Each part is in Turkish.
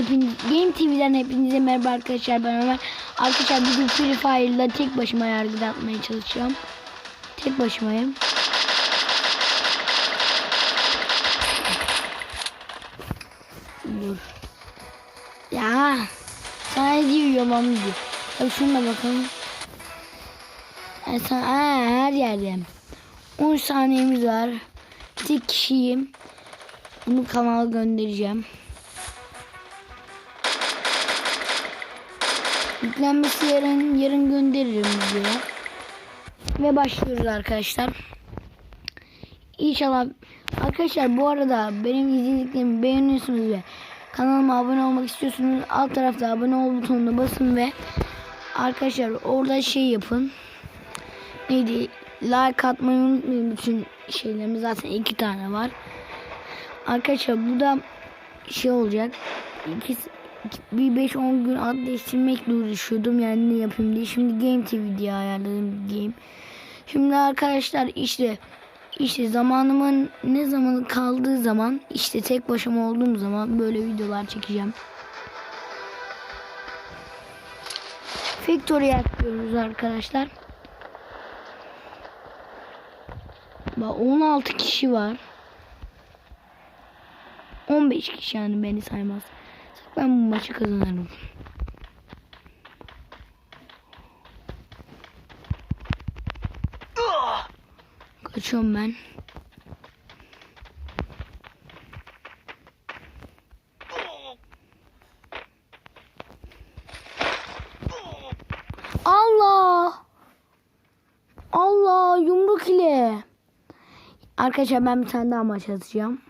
hepiniz, Game TV'den hepinize merhaba arkadaşlar ben Ömer. Arkadaşlar bugün Free Fire'la tek başıma yargıda atmaya çalışacağım. Tek başımayım. Dur. Ya. Sana diyorum onu diyor. Tabii şuna bakalım. Yani sana, ha, her yerde. 10 saniyemiz var. Tek kişiyim. Bunu kanala göndereceğim. Yüklenmesi yarın yarın gönderirim diye. Ve başlıyoruz arkadaşlar. İnşallah arkadaşlar bu arada benim izlediklerimi beğeniyorsunuz ve kanalıma abone olmak istiyorsunuz. Alt tarafta abone ol butonuna basın ve arkadaşlar orada şey yapın. Neydi? Like atmayı unutmayın bütün şeylerimiz zaten iki tane var. Arkadaşlar bu da şey olacak. İkisi, bir 5-10 gün ad değiştirmekle uğraşıyordum yani ne yapayım diye. Şimdi Game TV diye ayarladım game. Şimdi arkadaşlar işte işte zamanımın ne zamanı kaldığı zaman işte tek başıma olduğum zaman böyle videolar çekeceğim. Factory yapıyoruz arkadaşlar. Bak 16 kişi var. 15 kişi yani beni saymaz. Ben bu maçı kazanırım. Kaçıyorum ben. Allah! Allah yumruk ile. Arkadaşlar ben bir tane daha maç atacağım.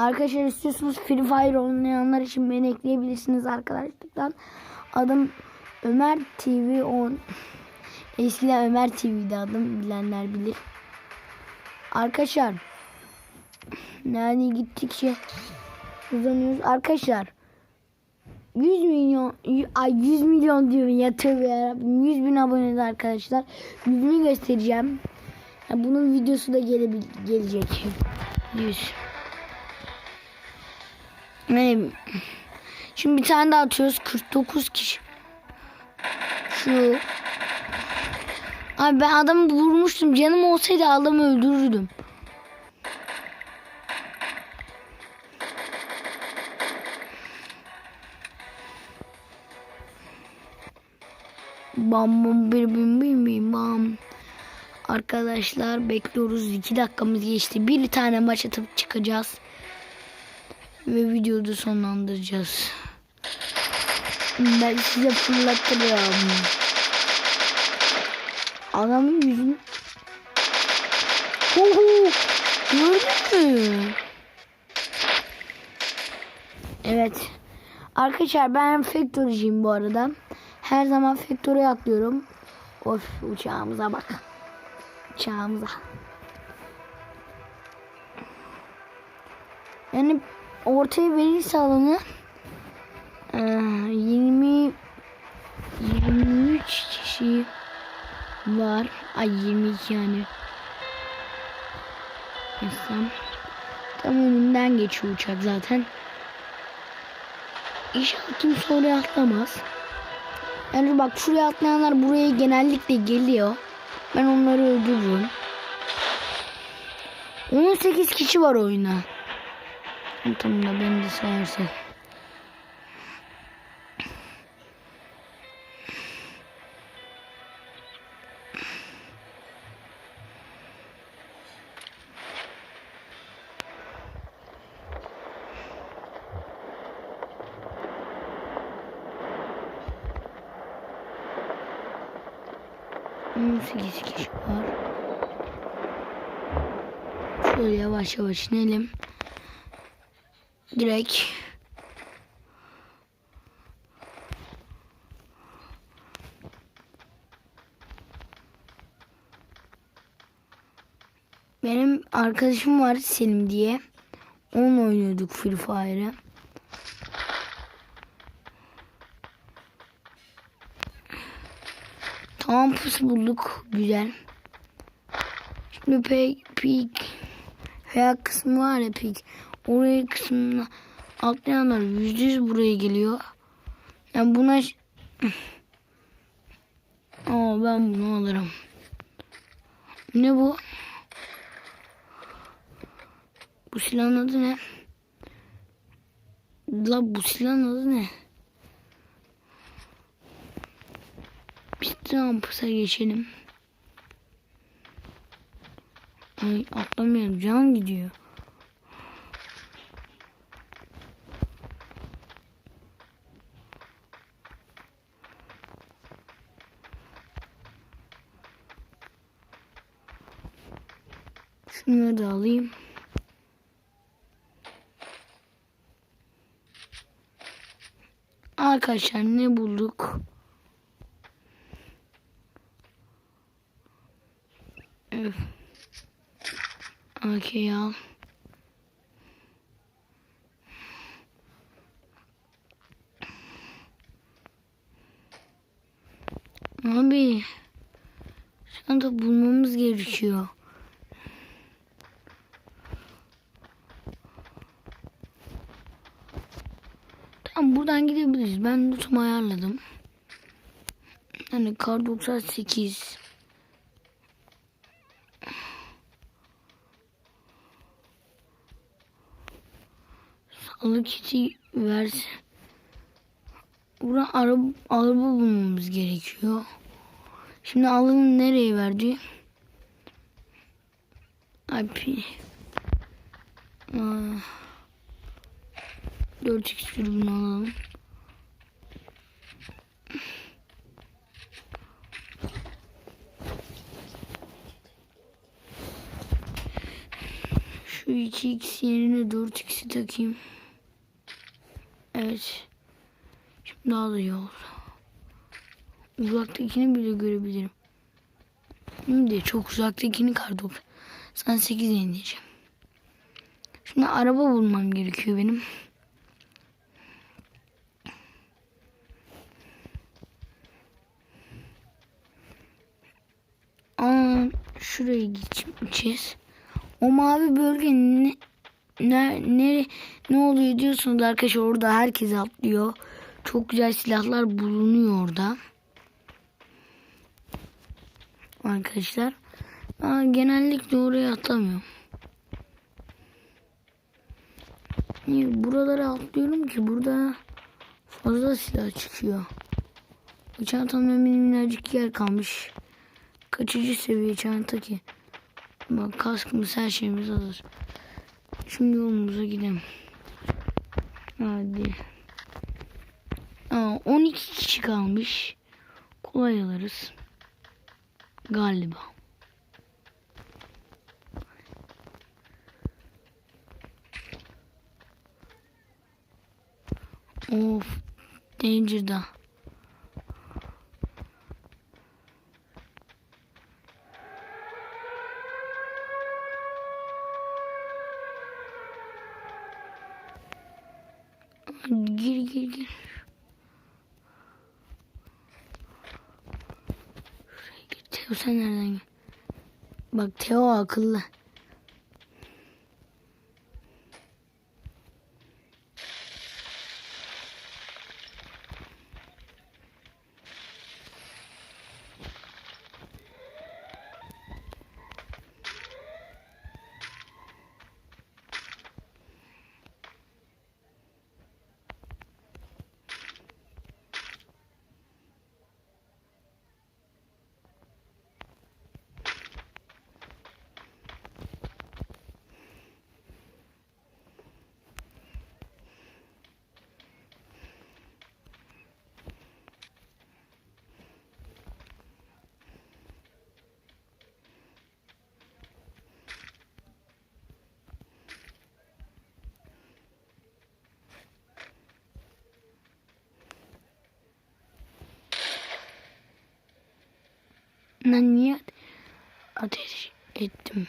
Arkadaşlar istiyorsanız Free Fire oynayanlar için beni ekleyebilirsiniz arkadaşlıktan. Adım Ömer TV 10. Eskiden Ömer TV'di adım bilenler bilir. Arkadaşlar yani gittikçe uzanıyoruz. Arkadaşlar 100 milyon ay 100 milyon diyorum ya tövbe yarabbim 100 bin abonede arkadaşlar yüzümü göstereceğim. Ya bunun videosu da gele, gelecek. 100. Yani şimdi bir tane daha atıyoruz 49 kişi. Şu Abi ben adamı vurmuştum. Canım olsaydı adamı öldürürdüm. Bam bam bir bim bim bim bam. Arkadaşlar bekliyoruz. 2 dakikamız geçti. Bir tane maç atıp çıkacağız. Ve videoyu sonlandıracağız. Ben size fırlatırım. Adamın yüzünü. Oho! Gördün mü? Evet. Arkadaşlar ben Factory'ciyim bu arada. Her zaman Factory'e atlıyorum. Of uçağımıza bak. Uçağımıza. Yani ortaya verirse alanı e, 20 23 kişi var. Ay 22 yani. Mesela tam önünden geçiyor uçak zaten. İnşallah kimse oraya atlamaz. Yani bak şuraya atlayanlar buraya genellikle geliyor. Ben onları öldürürüm. 18 kişi var oyuna. Tamam da beni de sayarsak. 8 kişi var. Şöyle yavaş yavaş inelim. Direkt Benim arkadaşım var Selim diye. Onunla oynuyorduk Free Fire'ı. Tamam pus bulduk. Güzel. Şimdi pek pik veya kısmı var ya pik. Oraya kısmına atlayanlar yüzde yüz buraya geliyor. Yani buna Aa ben bunu alırım. Ne bu? Bu silahın adı ne? La bu silahın adı ne? Biz Trumps'a geçelim. Ay atlamayalım. Can gidiyor. Şunları da alayım. Arkadaşlar ne bulduk? Öf. Okey al. Abi. Şu anda bulmamız gerekiyor. Tamam buradan gidebiliriz. Ben lootumu ayarladım. Yani kar 98. Sağlık kiti verse. Buradan araba, araba bulmamız gerekiyor. Şimdi alanı nereye verdi? IP. Aa. 4x dürbünü alalım. Şu 2x yerine 4x'i takayım. Evet. Şimdi daha da iyi oldu. Uzaktakini bile görebilirim. Şimdi çok uzaktakini kardop. Sen 8 indireceğim. Şimdi araba bulmam gerekiyor benim. Aa, şuraya gideceğiz. O mavi bölge ne, ne, ne, ne oluyor diyorsunuz arkadaşlar orada herkes atlıyor. Çok güzel silahlar bulunuyor orada. Arkadaşlar. Ben genellikle oraya atlamıyorum. Niye buralara atlıyorum ki burada fazla silah çıkıyor. Çantamda minnacık yer kalmış. Kaçıncı seviye çanta ki? Bak kaskımız her şeyimiz hazır. Şimdi yolumuza gidelim. Hadi. Aa, 12 kişi kalmış. Kolay alırız. Galiba. Of. Danger'da. Gir gir gir. Şuraya gir. Teo sen nereden gel? Bak Teo akıllı. Ben niye ateş ettim?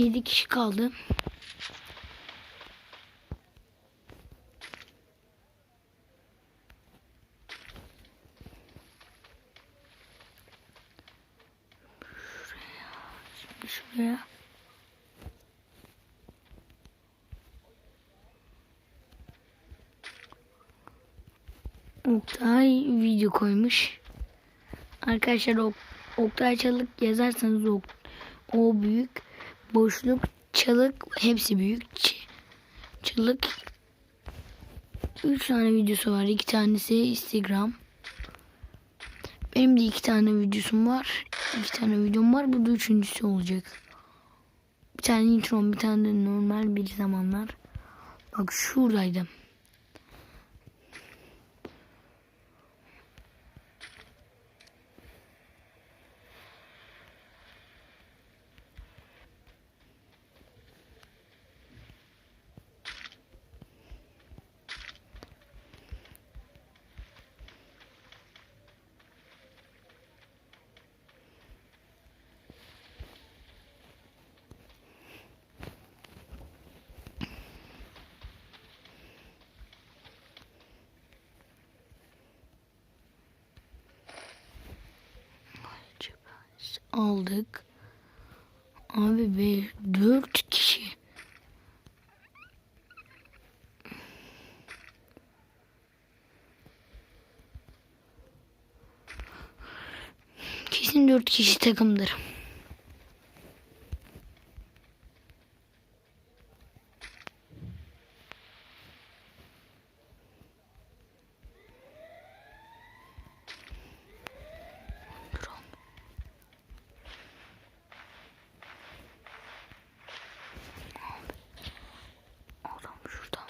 7 kişi kaldı. Şuraya. Oktay video koymuş. Arkadaşlar ok, Oktay Çalık yazarsanız o, o büyük boşluk çalık hepsi büyük. Çalık 3 tane videosu var. 2 tanesi Instagram. Benim de 2 tane videosum var. 2 tane videom var. Bu da üçüncüsü olacak. Bir tane intro, bir tane de normal bir zamanlar. Bak şuradaydım. Aldık. Abi be 4 kişi. Kesin 4 kişi takımdır. Adam şurada.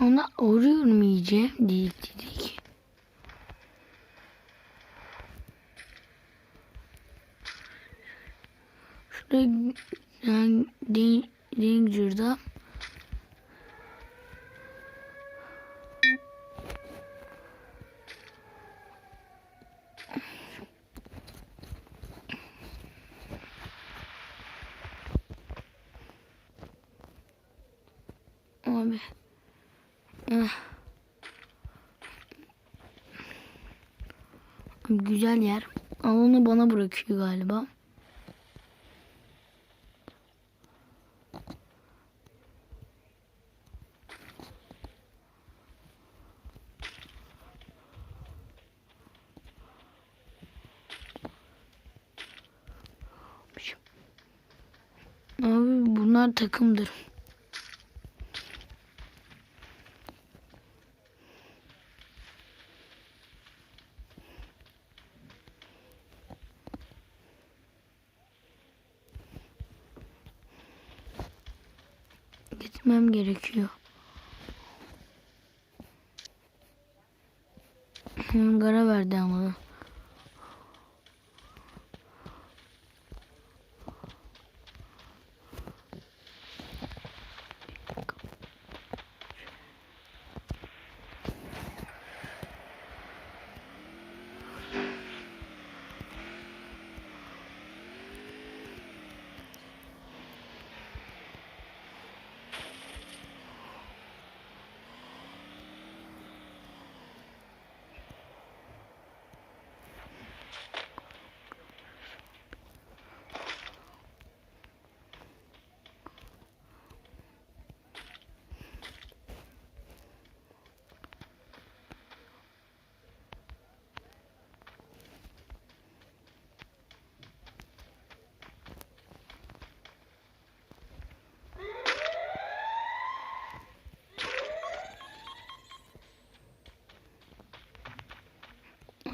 Anda arıyorum iyice. Dedik dedik. Şurada yani Dan- Danger'da Abi. Abi Güzel yer. Alanı bana bırakıyor galiba. Abi bunlar takımdır. Gitmem gerekiyor. Gara verdi ama.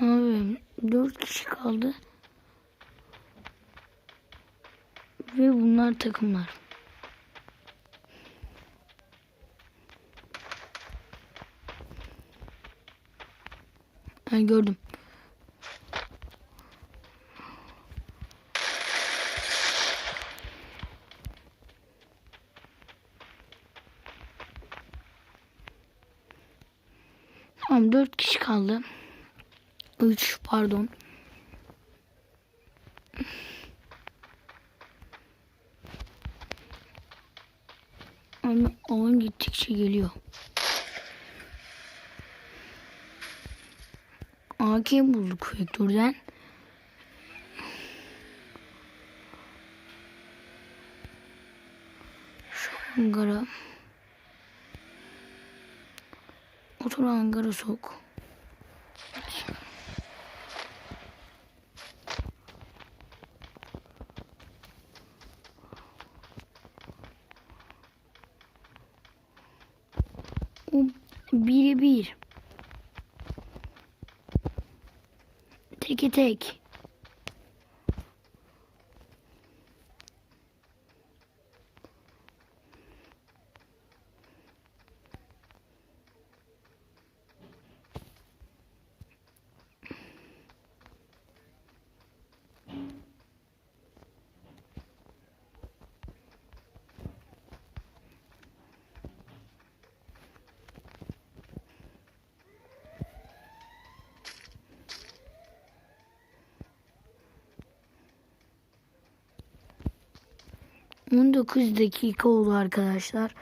Abi dört kişi kaldı. Ve bunlar takımlar. Ha, gördüm. Tamam dört kişi kaldı. Üç pardon. Ama oyun gittikçe geliyor. AK bulduk vektörden. Şu hangara. Otur hangara sok. O biri bir. Teke tek. On dokuz dakika oldu arkadaşlar.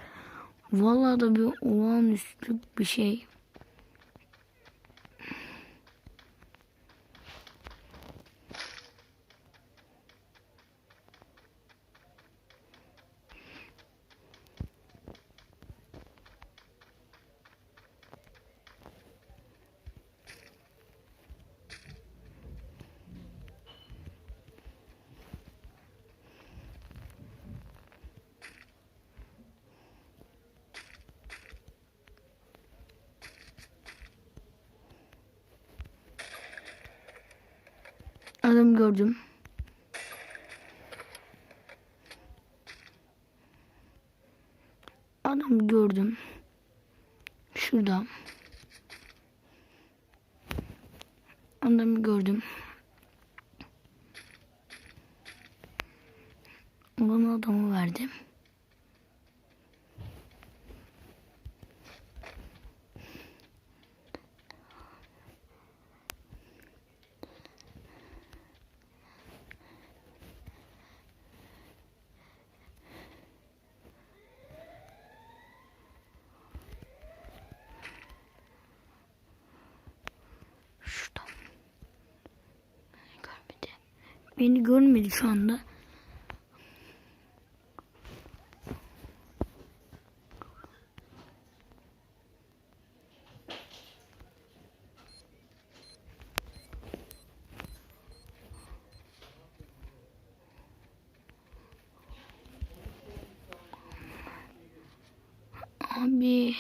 Vallahi da bir olağanüstü bir şey. Gördüm. Adam gördüm. Şurada. Adamı gördüm. Bana adamı verdim. Şurada. Beni görmedi. Beni görmedi şu anda. Abi.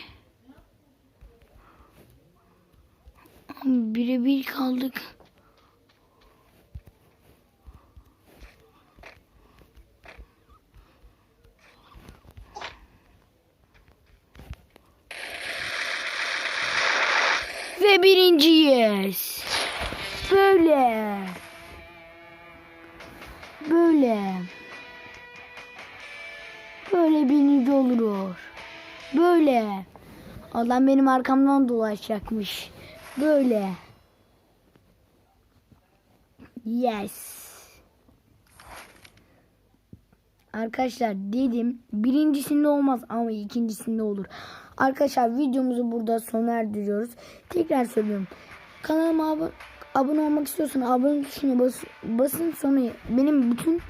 Birebir kaldık. Ve birinciyiz. Böyle. Böyle. Böyle birinci olur. Böyle. Adam benim arkamdan dolaşacakmış. Böyle. Yes. Arkadaşlar dedim birincisinde olmaz ama ikincisinde olur. Arkadaşlar videomuzu burada sona erdiriyoruz. Tekrar söylüyorum. Kanalıma abone, abone olmak istiyorsanız abone tuşuna bas, basın sonra benim bütün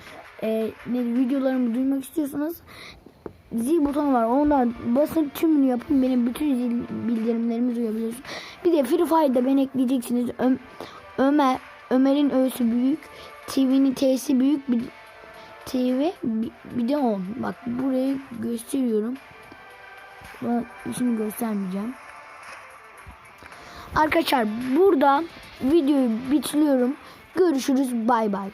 e, videolarımı duymak istiyorsanız zil butonu var. Ondan basın tümünü yapın. Benim bütün zil bildirimlerimi duyabiliyorsunuz. Bir de Free Fire'da beni ekleyeceksiniz. Ö- Ömer Ömer'in öğüsü büyük. TV'nin T'si büyük. Bir, TV 10. Bak burayı gösteriyorum. Ben şimdi göstermeyeceğim. Arkadaşlar burada videoyu bitiriyorum. Görüşürüz. Bay bay.